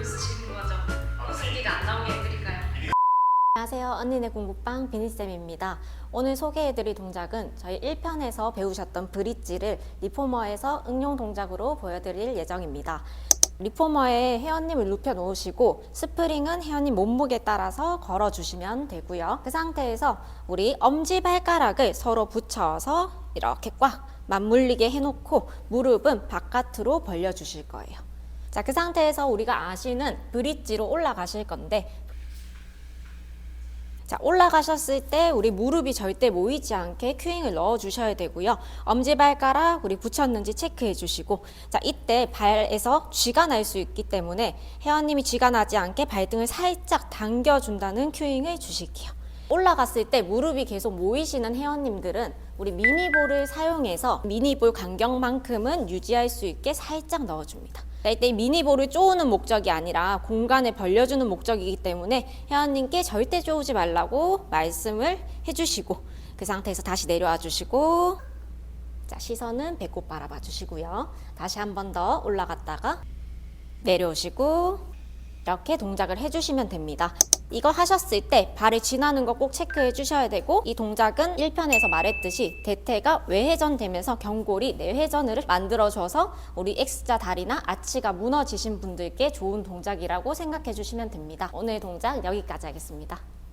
있으시는 거죠? 웃음기가 안 나오게 해드릴까요? 안녕하세요. 언니네 공부방 비니쌤입니다. 오늘 소개해드릴 동작은 저희 1편에서 배우셨던 브릿지를 리포머에서 응용 동작으로 보여드릴 예정입니다. 리포머에 회원님을 눕혀 놓으시고 스프링은 회원님 몸무게 따라서 걸어 주시면 되고요. 그 상태에서 우리 엄지 발가락을 서로 붙여서 이렇게 꽉 맞물리게 해놓고 무릎은 바깥으로 벌려 주실 거예요. 자, 그 상태에서 우리가 아시는 브릿지로 올라가실 건데 자, 올라가셨을 때 우리 무릎이 절대 모이지 않게 큐잉을 넣어 주셔야 되고요. 엄지발가락 우리 붙였는지 체크해 주시고 자, 이때 발에서 쥐가 날 수 있기 때문에 회원님이 쥐가 나지 않게 발등을 살짝 당겨 준다는 큐잉을 주실게요. 올라갔을 때 무릎이 계속 모이시는 회원님들은 우리 미니볼을 사용해서 미니볼 간격만큼은 유지할 수 있게 살짝 넣어줍니다. 자, 이때 미니볼을 쪼우는 목적이 아니라 공간을 벌려주는 목적이기 때문에 회원님께 절대 쪼우지 말라고 말씀을 해주시고 그 상태에서 다시 내려와 주시고 자 시선은 배꼽 바라봐 주시고요. 다시 한 번 더 올라갔다가 내려오시고 이렇게 동작을 해주시면 됩니다. 이거 하셨을 때 발을 지나는 거 꼭 체크해 주셔야 되고 이 동작은 1편에서 말했듯이 대퇴가 외회전 되면서 경골이 내회전을 만들어줘서 우리 X자 다리나 아치가 무너지신 분들께 좋은 동작이라고 생각해 주시면 됩니다. 오늘 동작 여기까지 하겠습니다.